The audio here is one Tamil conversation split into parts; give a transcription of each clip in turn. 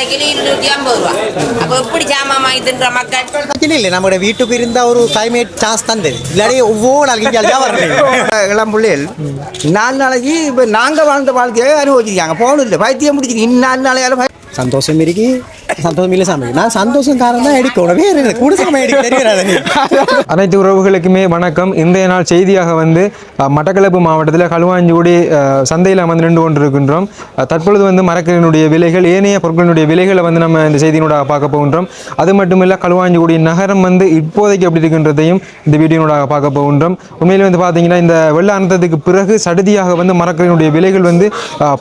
அரை கிலோ இருநூற்றி ஐம்பது ரூபா. அப்போ எப்படி சாமான் வாங்கி தின்ற மக்கள் இல்லை நம்மளோட வீட்டுக்கு இருந்த ஒரு கிளைமேட் சான்ஸ் தந்தது. இல்லாடி ஒவ்வொரு நாளைக்கு இளம் பிள்ளைகள் நாலு நாளைக்கு இப்போ நாங்கள் வாழ்ந்த வாழ்க்கையை அனுபவிச்சிருக்காங்க. போகணும் இல்லை பைத்தியம் முடிச்சிருக்கு இன்னும் நாலு நாளையால சந்தோஷம் இருக்கு. சந்தோஷம் இல்லை சாமி. நான் சந்தோஷம் தான் எடுக்கணும் வேறு கூட சமயம் எடுக்க தெரியாது அனைத்து உறவுகளுக்குமே வணக்கம். இன்றைய நாள் செய்தியாக வந்து மட்டக்களப்பு மாவட்டத்தில் களுவாஞ்சிக்குடி சந்தையில் வந்து நின்று கொண்டிருக்கின்றோம். இருக்கின்றோம் தற்பொழுது வந்து மரக்கறியினுடைய விலைகள் ஏனைய பொருட்களினுடைய விலைகளை வந்து நம்ம இந்த செய்தியினூடாக பார்க்க போகின்றோம். அது மட்டும் இல்லை களுவாஞ்சிக்குடி நகரம் வந்து இப்போதைக்கு எப்படி இருக்கின்றதையும் இந்த வீடியோனூடாக பார்க்க போகின்றோம். உண்மையில் வந்து பார்த்தீங்கன்னா இந்த வெள்ள அனந்தத்துக்கு பிறகு சடுதியாக வந்து மரக்கறியினுடைய விலைகள் வந்து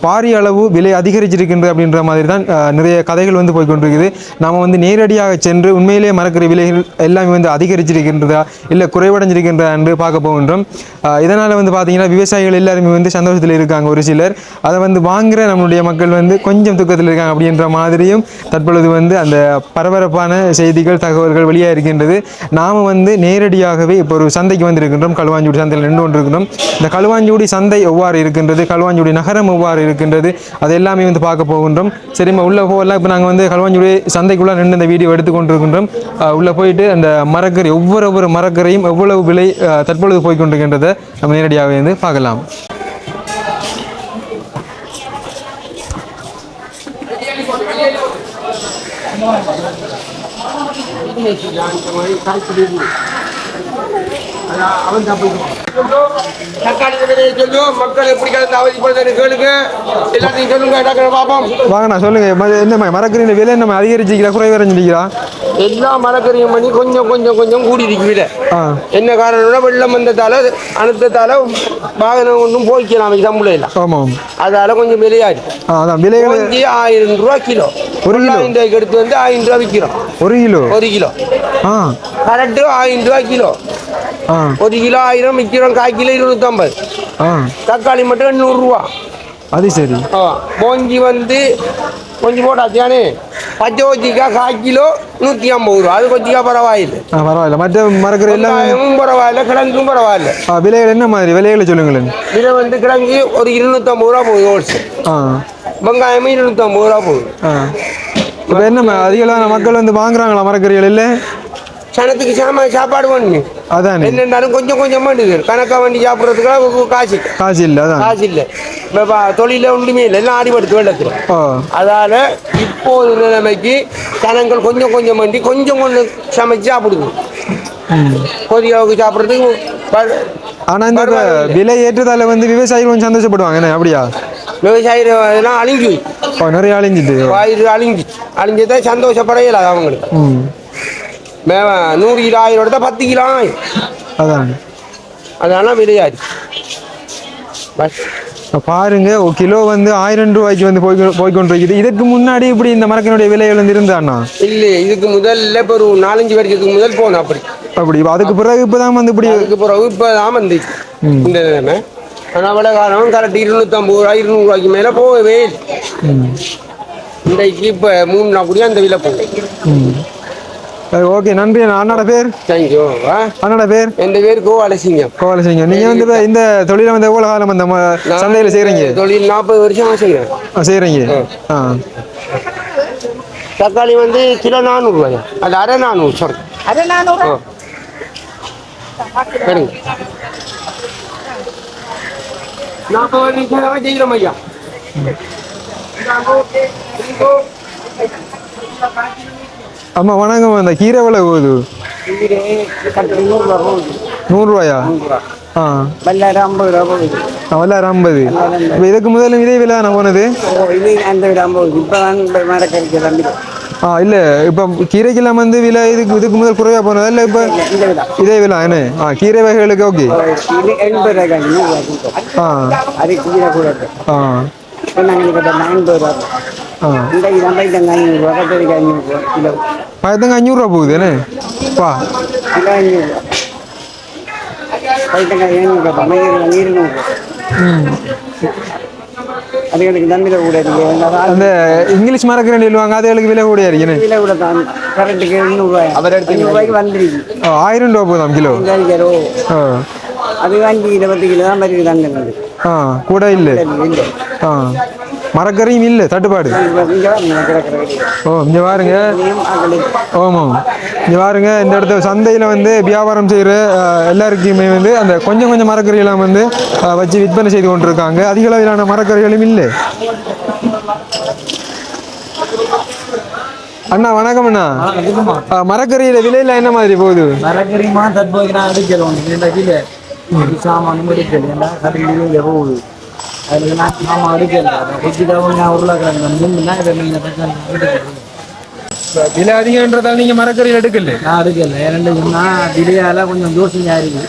பாரிய அளவு விலை அதிகரிச்சிருக்கின்றது அப்படின்ற மாதிரி தான் நிறைய கதைகள் வந்து இருக்குது நாம் வந்து நேரடியாக சென்று உண்மையிலேயே மரக்கறி விலைகள் எல்லாமே வந்து அதிகரிச்சிருக்கின்றதா இல்லை குறைவடைஞ்சிருக்கின்றதா என்று பார்க்க போகின்றோம். இதனால் வந்து பார்த்தீங்கன்னா விவசாயிகள் எல்லாருமே வந்து சந்தோஷத்தில் இருக்காங்க ஒரு சிலர். அதை வந்து வாங்குகிற நம்மளுடைய மக்கள் வந்து கொஞ்சம் துக்கத்தில் இருக்காங்க அப்படின்ற மாதிரியும் தற்பொழுது வந்து அந்த பரபரப்பான செய்திகள் தகவல்கள் வெளியாக இருக்கின்றது. நாம் வந்து நேரடியாகவே இப்போ ஒரு சந்தைக்கு வந்திருக்கின்றோம். களுவாஞ்சூடி சந்தையில் நின்று கொண்டிருக்கிறோம். இந்த களுவாஞ்சூடி சந்தை எவ்வாறு இருக்கின்றது? களுவாஞ்சூடி நகரம் எவ்வாறு இருக்கின்றது? அது எல்லாமே வந்து பார்க்க போகின்றோம். சரிம்மா உள்ளே போகலாம். இப்போ நாங்கள் வந்து களுவாஞ்சூடி சந்தைக்குள்ளே நின்று இந்த வீடியோ எடுத்துக்கொண்டிருக்கின்றோம். உள்ளே போயிட்டு அந்த மரக்கறி ஒவ்வொரு ஒவ்வொரு மரக்கறியும் எவ்வளவு விலை தற்பொழுது போய் கொண்டிருக்கின்றதை நம்ம நேரடியாக வந்து பார்க்கலாம். தக்காளி விலையை சொல்லும் மக்கள் எப்படி கலந்து அவதிப்படுறது கேளுங்க எல்லாத்தையும் சொல்லுங்க டாக்டர் பாப்போம் வாங்கண்ணா சொல்லுங்க என்ன மரக்கறியின் விலை நம்ம அதிகரிச்சிக்கிறா குறைவடைஞ்சிருக்கிறா எல்லா மரக்கறியும் பண்ணி கொஞ்சம் கொஞ்சம் கொஞ்சம் கூடி இருக்கு விலை. ஆ. என்ன காரணம்னா வெள்ளம் வந்ததால அனுத்தத்தால வாகனம் ஒன்றும் போய்க்கலாம் சம்பளம் இல்லை ஆமாம். அதால கொஞ்சம் விலையாடு அதான் விலைகள் கொஞ்சம் ஆயிரம் ரூபா கிலோ. ஒரு கிலோ? எடுத்து வந்து ஆயிரம் ரூபா விற்கிறோம் ஒரு கிலோ? ஒரு கிலோ. ஆ. கரெக்டு ஆயிரம் ரூபா கிலோ. ஒரு கிலோ ஆயிரம் விற்கிறோம் கால் கிலோ இருநூத்தம்பது ஆ. தக்காளி மட்டும் எண்ணூறுரூவா. அது சரி. ஆ. போஞ்சி வந்து கொஞ்சம் போட்டாச்சானே பச்சை கொச்சிக்கா கால் கிலோ நூற்றி ஐம்பது ரூபா. அது கொச்சிக்கா பரவாயில்லை. ஆ பரவாயில்ல. மற்ற மரக்கறி எல்லாம் வெங்காயமும் பரவாயில்ல கிழங்கும் பரவாயில்ல. விலைகள் என்ன மாதிரி? விலைகளை சொல்லுங்களேன். இதை வந்து கிழங்கு ஒரு இருநூத்தம்பது ரூபா போகுது ஆ. வெங்காயமும் இருநூத்தம்பது ரூபா போகுது. ஆ. இப்போ என்ன அதிகளவான மக்கள் வந்து வாங்குறாங்களா மரக்கறிகள் இல்லை? சனத்துக்கு சாம சாப்பாடு பண்ணு அதானே. என்னென்னாலும் கொஞ்சம் கொஞ்சம் பண்ணுது கணக்கா வண்டி சாப்பிட்றதுக்கு காசு. காசு இல்லை அதான். காசு இல்லை. இப்போ தொழில ஒன்றுமே இல்லை. எல்லாம் அடிபடுத்து வெள்ளத்தில் அதால இப்போது நிலைமைக்கு ஜனங்கள் கொஞ்சம் கொஞ்சம் பண்ணி கொஞ்சம் கொஞ்சம் சமைச்சு சாப்பிடுது. கொதியாவுக்கு சாப்பிட்றதுக்கு ஆனால் இந்த. விலை ஏற்றதால வந்து விவசாயிகள் கொஞ்சம் சந்தோஷப்படுவாங்க. என்ன அப்படியா? விவசாயிகள் எல்லாம் அழிஞ்சு நிறைய அழிஞ்சிட்டு. பயிர் அழிஞ்சு. அழிஞ்சதை சந்தோஷப்படையல அவங்களுக்கு. நூறு கிலோ ஆயிரம் எடுத்தா பத்து கிலோ ஆயிரம். அதான். அதனால விலையாது பஸ். பாருங்க ஒரு கிலோ வந்து ஆயிரம் ரூபாய்க்கு வந்து போய் போய்கொண்டிருக்குது இதுக்கு முன்னாடி இப்படி இந்த மரக்கினுடைய விலைகள் வந்து இருந்தாண்ணா இல்லை இதுக்கு முதல்ல இப்போ ஒரு நாலஞ்சு வருஷத்துக்கு முதல் போனோம் அப்படி. அப்படி அதுக்கு பிறகு இப்பதான் வந்து இப்படி அதுக்கு பிறகு இப்போ தான் வந்துச்சு இந்த நிலைமை ஆனால் விலை காலம் கரெக்ட் இருநூத்தம்பது ரூபா இருநூறுவாய்க்கு மேலே போகவே இன்றைக்கு இப்போ மூணு நாள் கூடிய அந்த விலை போகும் ஓகே நன்றி அண்ணா. அண்ணாட பேர்? தேங்க்யூ அண்ணாட பேர்? என் பேர் கோவாலசிங்கம். கோவலசிங்க நீங்க வந்து இந்த தொழிலை வந்து எவ்வளவு காலம் அந்த சந்தையில செய்றீங்க? தொழில் நாற்பது வருஷமா செய்கிறேன் ஆ, செய்றீங்க. ஆ. தக்காளி வந்து கிலோ நானூறுரூவாயா அது அரை நானூறு சாரி அது நானூறு? சரிங்க. நாற்பது வருஷம் செய்கிறோம் ஐயா. அம்மா வணக்கம் அந்த கீரை விலை போகுது நூறுரூவாயா? ஆ. பல்லாயிரம் ஐம்பது. ரூபா போகுது வல்லாயிரம் ஐம்பது இப்போ இதுக்கு முதல்ல இதே விலை நான் போனது? இது அந்த விட ஐம்பது இப்போ தான் மரக்கறிக்கு தம்பி ஆ இல்லை. இப்போ கீரைக்கெல்லாம் வந்து விலை இதுக்கு இதுக்கு முதல் குறைவாக போனதா? இல்லை இப்போ இதே விலை என்ன ஆ கீரை வகைகளுக்கு ஓகே இது எண்பது ரூபாய்க்கு நூறு ஆ. அது கீழே கூட ஆ. நூறு அது எனக்கு தம்பியில் கூட இருக்கு அந்த இங்கிலீஷ் மரக்கரண்டி சொல்லுவாங்க அதுகளுக்கு விலை கூடியா இருக்கு என்ன கிலோ கூட தான் கரெக்டுக்கு எண்ணூறுபாய் ஐநூறுபாய்க்கு வந்துருக்கு ஆயிரம் ரூபா போதாம் கிலோ கிலோ ஆ அது அஞ்சு கிலோ பத்து கிலோ தான் வருது தங்க ஆ கூட இல்லை இல்லை ஆ மரக்கறியும் இல்லை தட்டுப்பாடு. ஓ இங்கே பாருங்க. ஆமாம் இங்கே பாருங்க இந்த இடத்துல சந்தையில் வந்து வியாபாரம் செய்கிற எல்லாருக்குமே வந்து அந்த கொஞ்சம் கொஞ்சம் மரக்கறியெல்லாம் வந்து வச்சு விற்பனை செய்து கொண்டிருக்காங்க. அதிக அளவிலான மரக்கறிகளும் இல்லை. அண்ணா வணக்கம் அண்ணா. மரக்கறியில விலையில என்ன மாதிரி போகுது? மரக்கறிமா நான் எடுக்கிறோம் கடையில் போகுது. அதுக்கு நான் சாமான் எடுக்கல குச்சிக்காவும் நான் உருளைக்கிழங்கு முன்னுனா இதை நீங்கள் எடுக்கிறேன் விலை அதிகன்றதால நீங்க மரக்கறியில் எடுக்கல நான் எடுக்கல ஏன்னு சொன்னால் திடீரால கொஞ்சம் யோசனையாக இருக்குது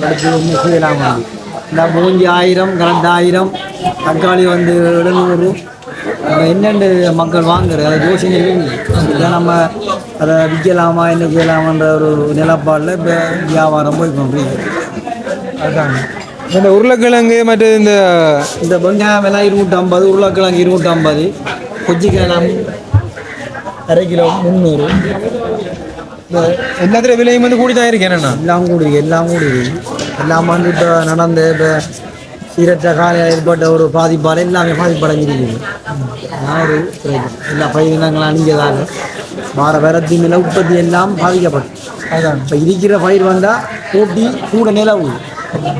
அடுத்து ஒன்று செய்யலாம் இந்த மூஞ்சி ஆயிரம் ரெண்டாயிரம் தக்காளி வந்து எழுநூறு நம்ம என்னென்று மக்கள் வாங்குறது அது யோசனை இல்லை இதான் நம்ம அதை விற்கலாமா என்ன செய்யலாமான்ற ஒரு நிலப்பாடில் இப்போ வியாபாரம் போய் கொண்டிருக்கு அதான் இந்த உருளைக்கிழங்கு மற்ற இந்த இந்த வெங்காயம் எல்லாம் இருநூற்றம்பது உருளைக்கிழங்கு இருநூற்றம்பது கொச்சிக்கிழங்கு அரை கிலோ முந்நூறு. எல்லாத்துல விலையும் வந்து கூடி தான் இருக்கு. என்னண்ணா எல்லாம் கூடுது எல்லாம் கூடுது எல்லாம் வந்து இப்போ நடந்த இப்போ சீரற்ற காலையில் ஏற்பட்ட ஒரு பாதிப்பால் எல்லாமே பாதிப்படைஞ்சிருக்குது. பிரச்சனை. எல்லா பயிரினங்களும் அணிஞ்சதால் வார வரத்தி மேல உற்பத்தி எல்லாம் பாதிக்கப்படும். அதான். இப்போ இருக்கிற பயிர் வந்தால் கூட்டி கூட நிலவு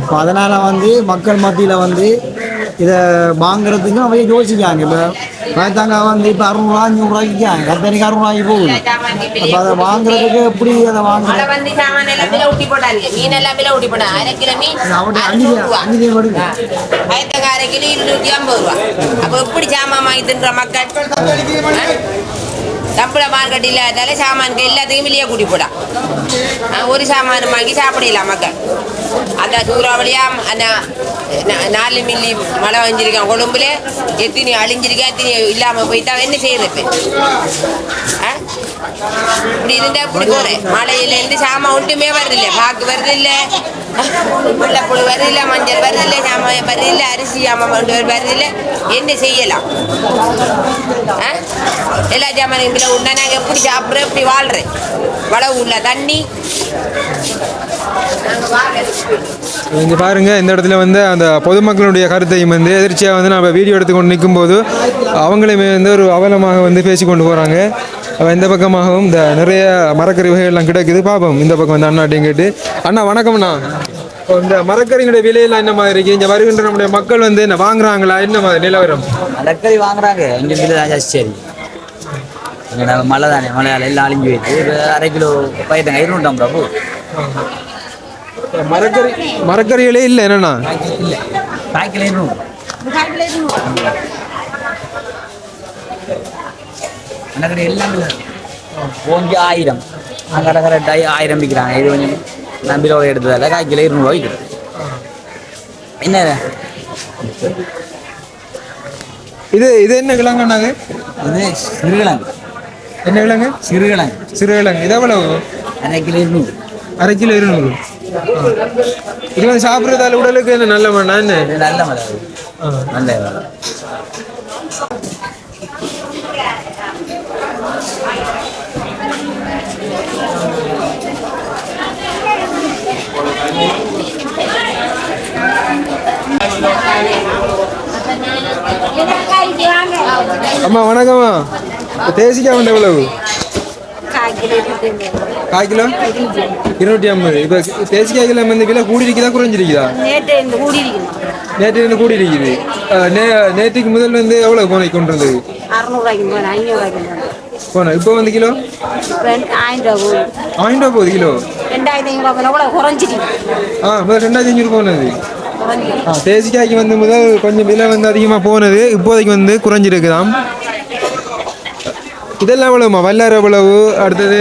இப்போ அதனால் வந்து மக்கள் மத்தியில் வந்து இதை வாங்குறதுக்கு அவங்க யோசிக்காங்க இப்போ பயத்தாங்க வந்து இப்போ அறுநூறுவா அஞ்சூறுரூவாய்க்கு விற்காங்க கத்தனைக்கு அறுநூறுவாய்க்கு போகுது. அப்போ அதை வாங்குறதுக்கு எப்படி அதை வாங்குறது? அரை கிலோ இருநூத்தி ஐம்பது ரூபா. அப்போ எப்படி சாமான் வாங்கி தின்ற மக்கள்? தம்பள மார்க்கெட் இல்லாதால சாமானுக்கு எல்லாத்துக்கும் வெளியே கூட்டி போடா. ஒரு சாமான் வாங்கி சாப்பிடலாம் மக்கள். அந்த சூறாவளியா அந்த நாலு மில்லி மழை வஞ்சிருக்கான் கொழும்புல எத்தனை அழிஞ்சிருக்கா எத்தனை இல்லாமல் போயிட்டா என்ன செய்யறது இப்படி இருந்தா இப்படி போறேன் மழையில இருந்து சாமான் ஒன்றுமே வருது பாக்கு வருது இல்ல வெள்ளப்புழு மஞ்சள் வருது இல்ல சாமான் அரிசி சாமான் வருது என்ன செய்யலாம்? ஆ? எல்லா சாமானும் இதில் உண்டா. நாங்கள் எப்படி சாப்பிட்றோம் எப்படி வாழ்கிறேன் வளவு உள்ள தண்ணி. இங்கே பாருங்க இந்த இடத்துல வந்து அந்த பொதுமக்களுடைய கருத்தையும் வந்து எதிர்ச்சியாக வந்து நம்ம வீடியோ எடுத்துக்கொண்டு நிற்கும்போது அவங்களையுமே வந்து ஒரு அவலமாக வந்து பேசிக்கொண்டு போகிறாங்க இந்த பக்கமாகவும் இந்த நிறைய மரக்கறி வகைகள்லாம் கிடைக்குது. பார்ப்போம் இந்த பக்கம் வந்து அண்ணாட்டையும் கேட்டு. அண்ணா வணக்கம்ண்ணா. இந்த மரக்கறிகளுடைய விலையெல்லாம் என்ன மாதிரி இருக்கு? இங்கே வருகின்ற நம்முடைய மக்கள் வந்து என்ன வாங்குறாங்களா? என்ன மாதிரி நிலவரம்? மரக்கறி வாங்குறாங்க. இங்கே விலை ஜாஸ்தி இங்கே மழை தானே. மழையால் எல்லாம் அழிஞ்சு போயிடுது அரை கிலோ பயிர்த்தாங்க இருநூற்றம்பது ரூபா மரக்கறி மரக்கறிகளே இல்லை என்னண்ணா? இல்லை. காய்க்கில் இருநூறு. மரக்கறி எல்லாம் ஓங்கி ஆயிரம். அங்கே கரெக்ட் ஆயிரம் விற்கிறாங்க இது கொஞ்சம் நம்பிலோட எடுத்ததால காய்க்கில் இருநூறுவா விற்கிறது என்ன இது? இது என்ன கிழங்குண்ணாங்க இது சிறுகிழங்கு என்ன கிழங்கு சிறுகிழங்கு சிறுகிழங்கு இது எவ்வளவு? அரை கிலோ இருநூறு. அரை கிலோ இருநூறு. இது வந்து சாப்பிட்றதால உடலுக்கு என்ன நல்ல மண்ணா? என்ன? நல்ல மழை. நல்ல மழை அம்மா வணக்கம்மா. தேசிக்காய் வந்து எவ்வளவு? கால் கிலோ? இருநூற்றி ஐம்பது. இப்போ தேசிக்காய் கிலோ வந்து விலை கூடி இருக்குதா குறைஞ்சிருக்குதா? நேற்று இருந்து கூடி இருக்குது அஹ், நே நேற்றுக்கு முதல் வந்து எவ்வளோ போனை கொண்டு வந்தது போனேன் இப்போ வந்து கிலோ? ஆயிரம் ரூபா போகுது. கிலோ? ரெண்டாயிரத்தி குறைஞ்சிட்டு ஆ ரெண்டாயிரத்தி அஞ்சூறு போனது. தேசிக்காய்க்கு வந்து முதல் கொஞ்சம் விலை வந்து அதிகமாக போனது இப்போதைக்கு வந்து குறைஞ்சிருக்குதாம். இதெல்லாம் எவ்வளவுமா? வல்லார எவ்வளவு? அடுத்தது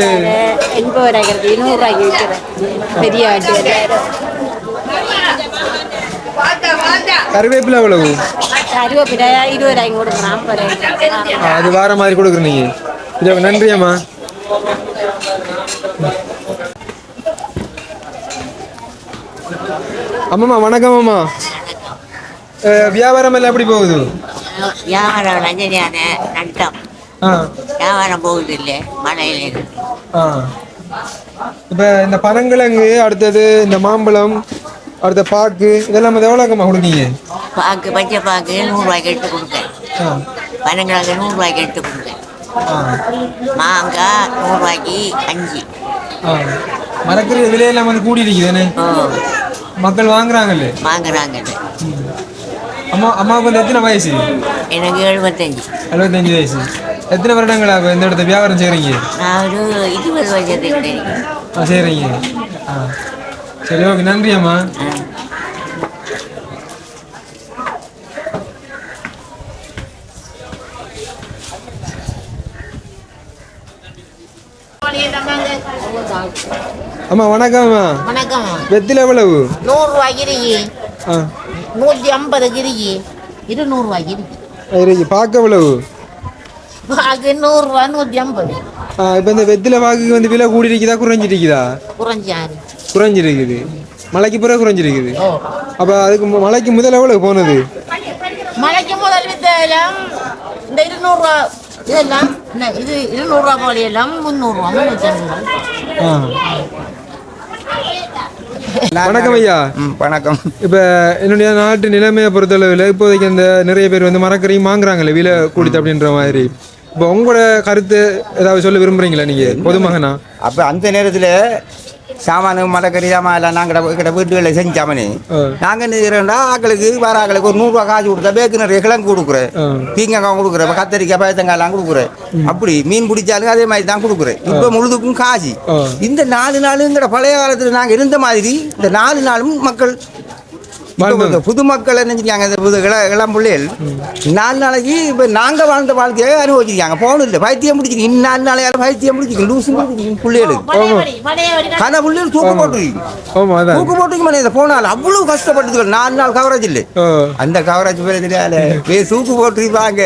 கருவேப்பிலை எவ்வளவு? அது வார மாதிரி கொடுக்குறேன் நீங்க இது நன்றி அம்மா அம்மாம்மா வணக்கம் அம்மா. வியாபாரம் எல்லாம் எப்படி போகுது? வியாபாரம் லஞ்சரியான நட்டம். வியாபாரம் போகுது இல்லை மழையில. இப்போ இந்த பனங்கிழங்கு அடுத்தது இந்த மாம்பழம் அடுத்த பாக்கு இதெல்லாம் எவ்வளோக்கம்மா கொடுக்கீங்க? பாக்கு பச்சை பாக்கு நூறுரூவாய்க்கு எடுத்து கொடுப்பேன் பனங்கிழங்கு நூறுரூவாய்க்கு எடுத்து கொடுங்க மாங்காய் நூறுரூவாய்க்கு அஞ்சு. மரக்கறி விலையெல்லாம் வந்து கூடி இருக்குதுன்னு ஓ மக்கள் வாங்குறாங்கல்ல. வாங்குறாங்க. அம்மா அம்மாவுக்கு வந்து எத்தனை வயசு? எனக்கு எழுபத்தஞ்சு. எழுபத்தஞ்சு வயசு. எத்தனை வருடங்களா இப்ப இந்த இடத்த வியாபாரம் செய்கிறீங்க நான் ஒரு இருபது வருஷத்துக்கு ஆ செய்கிறீங்க ஆ. சரி ஓகே. நன்றி அம்மா. அம்மா வணக்கம் அம்மா வணக்கம் வெத்தில எவ்வளவு? நூறுரூவா கிரிக்கி நூற்றி ஐம்பது கிரிக்கி இருநூறுவா கிரிக்கி இருக்கு. பார்க்க எவ்வளவு? அது நூறுரூவா நூற்றி ஐம்பது. ஆ இப்போ இந்த வெத்தில வாக்குக்கு வந்து விலை கூடி இருக்குதா குறைஞ்சிருக்குதா? குறைஞ்சாரு. குறைஞ்சிருக்குது. மழைக்கு பிறகு குறைஞ்சிருக்குது. அப்போ அதுக்கு மழைக்கு முதல்ல எவ்வளவு போனது? மலைக்கு முதல் வித்தெல்லாம் இந்த இருநூறுவா இதெல்லாம் இது இருநூறுவா போல எல்லாம் முந்நூறுவா முந்நூற்றி ஐம்பது. ஆ. வணக்கம் ஐயா. வணக்கம். இப்போ என்னுடைய நாட்டு நிலைமையை பொறுத்தளவில் இப்போதைக்கு அந்த நிறைய பேர் வந்து மரக்கறியும் வாங்குறாங்கல்ல விலை கூடித்து அப்படின்ற மாதிரி. இப்போ உங்களோட கருத்து ஏதாவது சொல்ல விரும்புறீங்களா நீங்க பொதுமகனா? அப்போ அந்த நேரத்தில் சாமானு மரக்கறி சாமான் எல்லாம் நாங்கள் கிட்ட வீட்டுகளில் செஞ்சாமனே. ஆ. நாங்கள் என்ன செய்கிறோம்டா ஆக்களுக்கு வர ஆக்களுக்கு ஒரு நூறுரூவா காசு கொடுத்தா பேக்கு நிறைய கிழங்கு கொடுக்குறேன். ஆ. பீங்கக்காய் கொடுக்குறேன் கத்தரிக்காய் பயத்தங்காய் எல்லாம் கொடுக்குறேன் அப்படி மீன் பிடிச்சாலும் அதே மாதிரி தான் கொடுக்குறேன். இப்போ முழுதுக்கும் காசு. இந்த நாலு நாளுங்கிற பழைய காலத்தில் நாங்கள் இருந்த மாதிரி இந்த நாலு நாளும் மக்கள் புது மக்கள் என்ன செஞ்சாங்க இந்த புது இள இளம் பிள்ளைகள் நாலு நாளைக்கு இப்போ நாங்கள் வாழ்ந்த வாழ்க்கையை அனுபவிச்சிருக்காங்க. போகணும் இல்லை பைத்தியம் முடிச்சிருக்கு இன்னும் நாலு நாளையால பைத்தியம் முடிச்சிருக்கு லூசு பிள்ளைகளுக்கு கன பிள்ளைகள் தூக்கு போட்டுருக்கு ஆமா அதான். தூக்கு போட்டுக்கு இதை போனால் அவ்வளவு கஷ்டப்பட்டது நாலு நாள் கவரேஜ் இல்லை. அந்த கவரேஜ் பிரச்சனையால வே தூக்கு போட்டுருப்பாங்க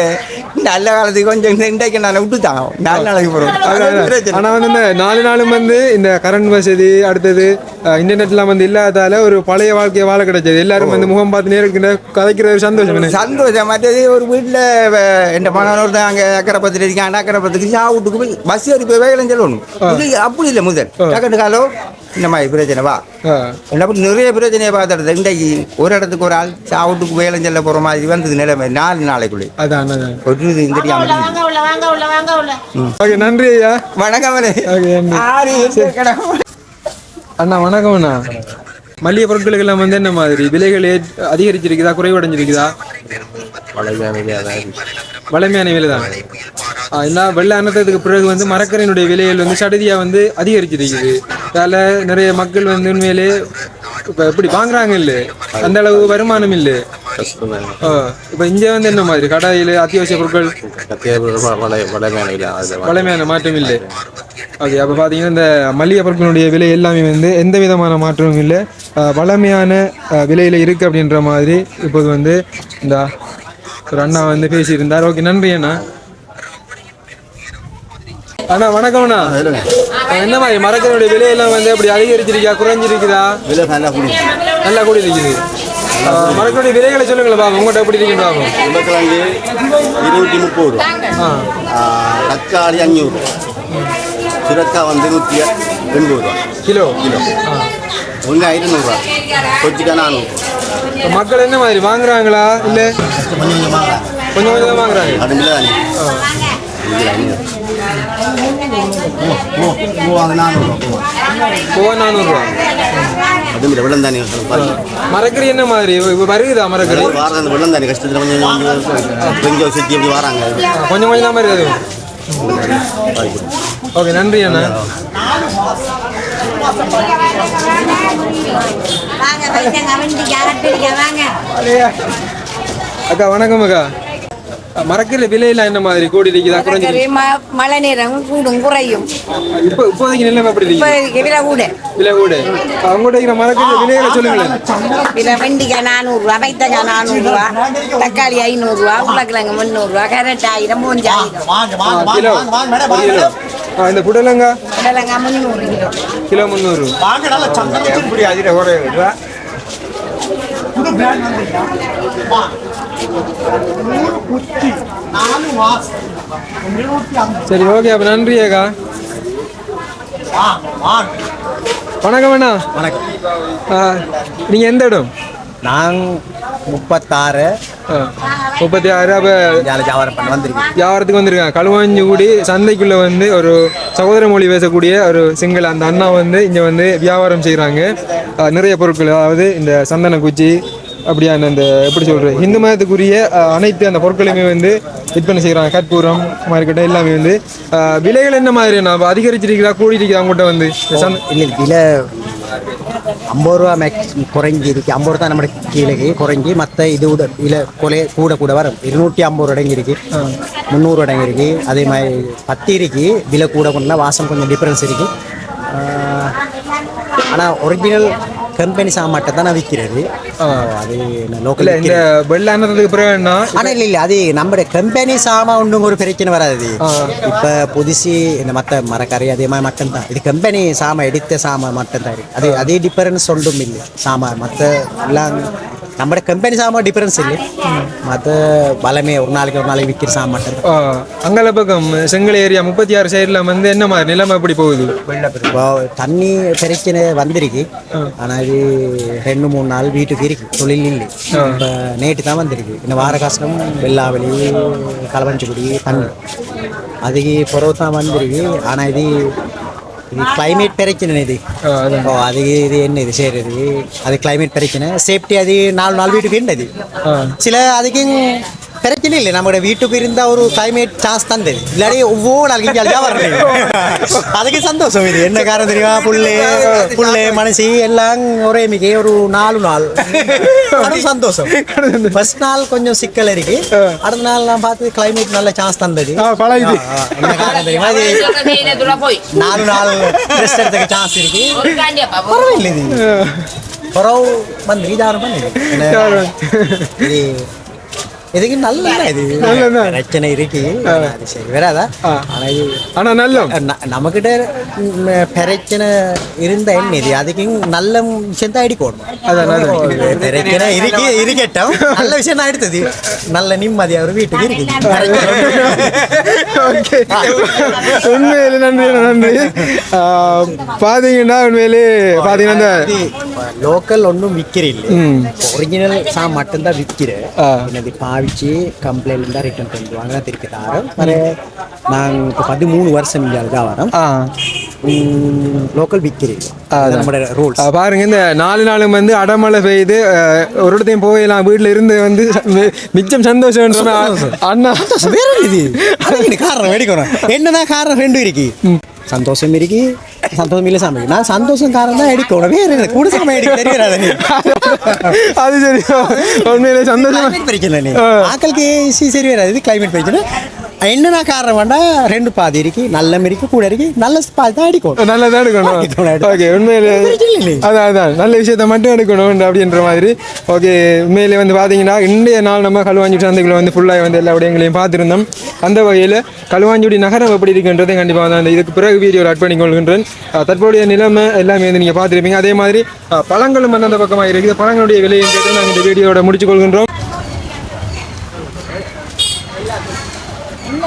நல்ல காலத்துக்கு கொஞ்சம் இன்றைக்கு நான் விட்டுட்டாங்க நாலு நாளைக்கு போகிறோம் ஆனா வந்து இந்த நாலு நாளும் வந்து இந்த கரண்ட் வசதி அடுத்தது இன்டர்நெட்லாம் வந்து இல்லாதால ஒரு பழைய வாழ்க்கையை வாழ கிடைச்சது. எல்லாரும் வந்து முகம் பார்த்து நேருக்கு கதைக்கிற ஒரு சந்தோஷம். சந்தோஷம். மற்றது ஒரு வீட்டில் என் மகனோர் தான் அங்கே அக்கரைப்பத்தில் இருக்காங்க. அக்கரைப்பத்துக்கு சாவுட்டுக்கு போய் பஸ் ஏறி போய் வேலை சொல்லணும். இது அப்படி இல்லை முதல். டக்குனு காலோ இந்த மாதிரி பிரச்சனை வா. அப்படி நிறைய பிரச்சனையை பார்த்துறது இன்றைக்கு ஒரு இடத்துக்கு ஒரு ஆள் சாவுட்டுக்கு வேலை செல்ல போகிற மாதிரி வந்தது நிலைமை நாலு நாளைக்குள்ளே. அதான் ஒரு இது இந்த வாங்க உள்ள வாங்க உள்ள வாங்க உள்ள வாங்க உள்ள. ஓகே நன்றி ஐயா. வணக்கம் ஆறு. அண்ணா வணக்கம் அண்ணா மளிகை பொருட்களுக்கு எல்லாம் வந்து என்ன மாதிரி? விலைகள் அதிகரிச்சிருக்குதா? குறைவடைஞ்சிருக்குதா? வளமையான விலை தான் எல்லா வெள்ள அன்னத்துக்கு பிறகு வந்து மரக்கரையினுடைய விலைகள் வந்து சடுதியா வந்து அதிகரிச்சிருக்குது. அதால நிறைய மக்கள் வந்து உண்மையிலே இப்ப எப்படி வாங்குறாங்க இல்ல? அந்த அளவு வருமானம் இல்ல. இப்ப இங்க வந்து என்ன மாதிரி கடையில அத்தியாவசிய பொருட்கள் வளமையான மாற்றம் இல்லை ஓகே அப்போ பார்த்தீங்கன்னா இந்த மளிகை பொருட்களுடைய விலை எல்லாமே வந்து எந்த விதமான மாற்றமும் இல்லை வளமையான விலையில இருக்கு அப்படின்ற மாதிரி இப்போது வந்து இந்த ஒரு அண்ணா வந்து பேசியிருந்தார் ஓகே நன்றி அண்ணா அண்ணா வணக்கம் அண்ணா அஹ், என்ன மாதிரி மரக்கனுடைய விலையெல்லாம் வந்து அப்படி அதிகரிச்சிருக்கா குறைஞ்சிருக்குதா விலை நல்லா கூடி நல்லா கூடி இருக்குது அஹ், மரக்கனுடைய விலைகளை சொல்லுங்களேன் பாபு. உங்கள்கிட்ட எப்படி இருக்கு பாபு? உருளைக்கிழங்கு இருநூற்றி முப்பது. ரூபா தக்காளி அஞ்சூறு சுரக்காய் வந்து நூற்றி எண்பது ரூபா. கிலோ? கிலோ. வெங்காயம் இருநூறுவா கொச்சிக்காய் நானூறு. இப்ப மக்கள் என்ன மாதிரி வாங்குறாங்களா? இல்லை? கொஞ்சம் கொஞ்சம் வாங்கலாம் கொஞ்சம் கொஞ்சம் தான் வாங்குறாங்க அது மிளகா மூவாங்க நானூறுவா பூவா பூவா நானூறுரூவா அது மிளகா வெள்ளந்தானி மரக்கறி என்ன மாதிரி? இப்ப வருகுதா மரக்கறி? வாரம் வெள்ளந்தானி கஷ்டத்தில் கொஞ்சம் கொஞ்சம் சுற்றி அப்படி வராங்க. கொஞ்சம் கொஞ்சம் தான் மாதிரி அதுவும் ஓகே நன்றி அண்ணா. அக்கா வணக்கம் அக்கா. மரக்கறி விலையெல்லாம் என்ன மாதிரி கூடி இருக்குதா குறைஞ்சி மழை நேரம் கூடும் குறையும். இப்போ இப்போதைக்கு நிலைமை எப்படி இருக்கு? விலை கூட. விலை கூட. அவங்கள்ட்ட இருக்கிற மரக்கறி விலைகளை சொல்லுங்களேன். விலை வெண்டிக்காய் நானூறுரூவா வைத்தக்காய் நானூறுரூவா தக்காளி ஐநூறுரூவா உருளைக்கிழங்கு முந்நூறுரூவா கேரட் ஆயிரம் மூஞ்சாயிரம் கிலோ. கிலோ இந்த புடலங்கா? உடலங்காய் முந்நூறு கிலோ. கிலோ முந்நூறு எப்படி அதில் ஒரு ரூபா சரி ஓகே அப்போ நன்றி அக்கா. வணக்கம் அண்ணா. வணக்கம் ஆ, நீங்க எந்த இடம்? நான் முப்பத்தாறு. முப்பத்தி ஆறு அப்போ வியாபாரம் பண்ண வந்திருக்கு வியாபாரத்துக்கு வந்திருக்காங்க களுவாஞ்சிக்குடி சந்தைக்குள்ள வந்து ஒரு சகோதர மொழி பேசக்கூடிய ஒரு சிங்கள அந்த அண்ணா வந்து இங்கே வந்து வியாபாரம் செய்கிறாங்க நிறைய பொருட்கள் அதாவது இந்த சந்தன குச்சி அப்படியான அந்த எப்படி சொல்றது? இந்து மதத்துக்குரிய அனைத்து அந்த பொருட்களையுமே வந்து விற்பனை செய்கிறாங்க கற்பூரம் இருக்கட்டும் எல்லாமே வந்து விலைகள் என்ன மாதிரி? நான் அதிகரிச்சிருக்கிறா கூடியிருக்கிறா அவங்ககிட்ட வந்து? இல்லை விலை ஐம்பது ரூபா மேக்ஸ் குறைஞ்சி இருக்கு. ஐம்பது ரூபா தான் நம்ம கீழே குறைஞ்சி மற்ற இது விட விலை கொலை கூட கூட வரும். இருநூற்றி ஐம்பது அடங்கி இருக்கு. முந்நூறு அடங்கி இருக்கு. அதே மாதிரி பத்து இருக்கு. விலை கூட கொண்டா வாசம் கொஞ்சம் டிஃப்ரென்ஸ் இருக்கு. ஆனால் ஒரிஜினல் கம்பெனி சாமாட்டை தான் நான் விற்கிறது. அது லோக்கல் இந்த வெள்ள அன்னத்துக்கு பிறகு என்ன? ஆனா இல்ல இல்ல அது நம்ம கம்பெனி சாமா ஒன்றும் ஒரு பிரச்சனை வராது. இப்ப புதுசு இந்த மத்த மரக்கறி அதே மாதிரி மட்டும் தான். இது கம்பெனி சாமா எடுத்த சாமா மட்டும் தான் அது அதே டிஃபரன்ஸ் ஒன்றும் இல்லை. சாமா மத்த எல்லாம் நம்ம கம்பெனி சாமா டிஃபரன்ஸ் இல்லை மற்ற பலமே ஒரு நாளைக்கு ஒரு நாளைக்கு விற்கிற சாமா மட்டும் தான். ஆஹ், அங்கல பக்கம் செங்கல் ஏரியா முப்பத்தி ஆறு சைடுல வந்து என்ன மாதிரி நிலைமை எப்படி போகுது இப்போ தண்ணி பிரச்சனை வந்திருக்கு ஆனா இது ரெண்டு மூணு நாள் வீட்டுக்கு இருக்கு தொழில் இல்லை இப்போ நேற்று தான் வந்திருக்கு இந்த வார கஷ்டம் வெள்ளாவளி களவஞ்சிக்குடி தண்ணி அதுக்கு பிறகு தான் வந்திருக்கு ஆனா இது இது கிளைமேட் பிரச்சனை இது. ஓ அது இது என்ன இது? செய்யறது அது கிளைமேட் பிரச்சனை. சேஃப்டி அது நாலு நாள் வீட்டுக்கு இருந்தது சில அதுக்கும் பிரச்சனை இல்லை நம்மளோட வீட்டுக்கு இருந்தா ஒரு கிளைமேட் சான்ஸ் தந்தது இல்லாடி ஒவ்வொரு நாளைக்கு இங்கே வரல அதுக்கு சந்தோஷம் இது என்ன காரணம் தெரியுமா புல்லு புல்லு மனசு எல்லாம் ஒரே மிக ஒரு நாலு நாள் அது சந்தோஷம் ஃபர்ஸ்ட் நாள் கொஞ்சம் சிக்கல் இருக்கு அடுத்த நாள் நான் பார்த்து கிளைமேட் நல்ல சான்ஸ் தந்தது. என்ன காரணம் தெரியுமா போய் நாலு நாள் ரெஸ்ட் எடுத்துக்க சான்ஸ் இருக்கு பரவாயில்லை இது பரவ வந்து இதாரம் இது இதுக்கு நல்ல இது. பிரச்சனை இருக்கு. அது சரி வராதா? ஆனா இது ஆனா நல்ல ந- நம்மகிட்ட ம், பிரச்சனை இருந்த என்ன இது? அதுக்கு நல்ல விஷயம் தான் அடிக்கணும் பிரச்சனை இருக்கு இருக்கட்டும். நல்ல விஷயம் தான் எடுத்தது. நல்ல நிம்மதியா ஒரு வீட்டுக்கு ஓகே. இருக்கு உண்மையிலே நன்றி நன்றி. ஆஹ், பாத்தீங்கன்னா உண்மையிலே பாத்தீங்கன்னா இந்த லோக்கல் ஒன்றும் விற்கிறேன் ஒரிஜினல் சா மட்டும்தான் விற்கிறேன் என்னது பாவிச்சு கம்ப்ளைண்ட் தான் ரிட்டர்ன் பண்ணிடுவாங்க திருப்பி தாரோம் நாங்கள் இப்போ பதிமூணு வருஷம் இங்கே வரோம் லோக்கல் ஆஹ், பாருங்க இந்த நாலு நாளும் வந்து அடமழை பெய்யுது ஒரு இடத்தையும் போயலாம் வீட்டுல இருந்து வந்து மிச்சம் சந்தோஷம் அண்ணா வேற இது காரணம் வெடிக்கணும் என்னன்னா காரணம் ரெண்டும் இருக்கு சந்தோஷம் இருக்கு சந்தோஷம் இல்லை சாமி நான் சந்தோஷம் காரணம் தான் எடுக்கணும் வேற என்ன கூட சாமி எடுக்க தெரியாது நீ அது சரி உண்மையிலே சந்தோஷமா கிளைமேட் பிரச்சனை நீ ஆக்களுக்கு ஏசி சரி வராது இது கிளைமேட் பிரச்சனை என்னன்னா காரணம் வேண்டா? ரெண்டு பாதி இருக்கு நல்ல இருக்கு கூட இருக்கு நல்ல பாதி தான் அடிக்கணும் நல்லதா எடுக்கணும். ஓகே உண்மையிலே அதான் அதான். நல்ல விஷயத்த மட்டும் எடுக்கணும் அப்படின்ற மாதிரி. ஓகே உண்மையிலே வந்து பார்த்தீங்கன்னா இன்றைய நாள் நம்ம களுவாஞ்சுடி சந்தைக்குள்ள வந்து ஃபுல்லாக வந்து எல்லா விடயங்களையும் பார்த்துருந்தோம். அந்த வகையில் களுவாஞ்சுடி நகரம் எப்படி இருக்குன்றதை கண்டிப்பாக தான் இதுக்கு பிறகு வீடியோவில் அட் பண்ணி கொள்கின்றேன். அஹ், தற்போதைய நிலைமை எல்லாமே வந்து நீங்கள் பார்த்துருப்பீங்க. அதே மாதிரி பழங்களும் வந்து அந்த பக்கமாக இருக்குது. பழங்களுடைய விலையும் கேட்டு நாங்கள் இந்த வீடியோவோட முடிச்சு கொள்கின்றோம்.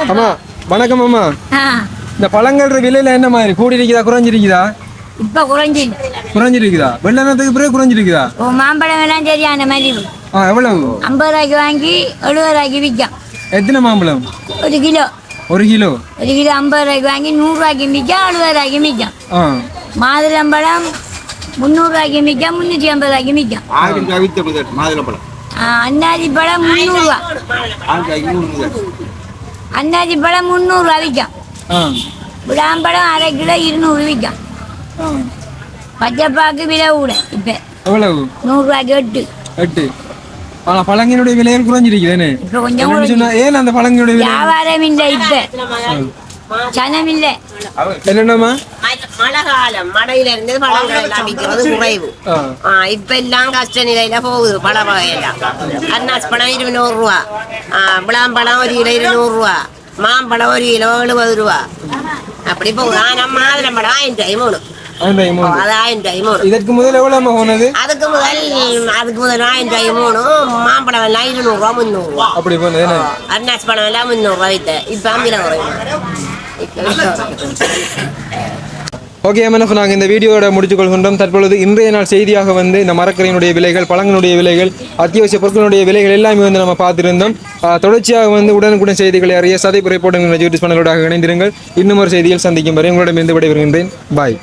அம்மா. வணக்கம் அம்மா. இந்த பழங்கள் விலையில என்ன மாதிரி? கூடி இருக்குதா குறைஞ்சிருக்குதா? இப்ப குறைஞ்சி குறைஞ்சிருக்குதா? வெள்ளனத்துக்கு பிறகு குறைஞ்சிருக்குதா? ஓ மாம்பழம் எல்லாம் சரியான மாதிரி. ஆ எவ்வளவு? ஐம்பது ரூபாய்க்கு வாங்கி எழுபது ரூபாய்க்கு விற்கும். எத்தனை மாம்பழம்? ஒரு கிலோ. ஒரு கிலோ? ஒரு கிலோ ஐம்பது ரூபாய்க்கு வாங்கி நூறுரூவாய்க்கு விற்கும் எழுபது ரூபாய்க்கு விற்கும். ஆ. மாதுளம்பழம் முந்நூறுரூவாய்க்கு விற்கும் முந்நூற்றி ஐம்பது ரூபாய்க்கு விற்கும். ஆயிரம் மாதுளம்பழம். அன்னாசி பழம் முந்நூறுரூவா அன்னாசி பழம் முந்நூறுரூவா விற்கும். விடாம்பழம் அரை கிலோ இருநூறு விற்கும். பச்சைப்பாக்கு விலை கூட இப்போ. எவ்வளவு? நூறுரூவாய்க்கு எட்டு. எட்டு. ஆனா பழங்கினுடைய கொஞ்சம் என்னன்னு சொன்னா ஏன் அந்த பழங்களுடைய விலை? வியாபாரம் இல்லை இப்போ. சனம் இல்லை என்னென்னமா மழை காலம் மழையில இருந்து பழங்கள் எல்லாம் விற்கிறது குறைவு. இப்ப எல்லாம் கஷ்ட நிலையில போகுது பழ வகையெல்லாம். அன்னாஸ் பழம் இருநூறு ரூபா. ஆ, விளாம்பழம் ஒரு கிலோ இருநூறு ரூபா. மாம்பழம் ஒரு கிலோ எழுபது ரூபா. அப்படி போகுது. ஆனா மாதுளம்பழம் ஆயிரம் ரூபாய் மூணு. அது ஆயிரம் ரூபாய் மூணு இதற்கு முதல் எவ்வளவு போனது அதுக்கு முதல் அதுக்கு முதல் ஆயிரம் ரூபாய் மூணு மாம்பழம் எல்லாம் இருநூறு ரூபா முந்நூறு ரூபா அப்படி போனது அன்னாஸ் பழம் எல்லாம் முந்நூறு ரூபா வித்த இப்ப இப்ப ஓகே எம்என்எஃப் நாங்கள் இந்த வீடியோட முடித்துக் கொள்கின்றோம் தற்பொழுது இன்றைய நாள் செய்தியாக வந்து இந்த மரக்கரையினுடைய விலைகள் பழங்களுடைய விலைகள் அத்தியாவசிய பொருட்களுடைய விலைகள் எல்லாமே வந்து நம்ம பார்த்திருந்தோம் தொடர்ச்சியாக வந்து உடனுக்குடன் செய்திகளை அறிய சதை புரைப்போடு யூடியூப் சேனலோட இணைந்திருங்கள் இன்னும் ஒரு செய்தியில் சந்திக்கும் வரை உங்களிடம் இருந்து விடைபெறுகின்றேன் பாய்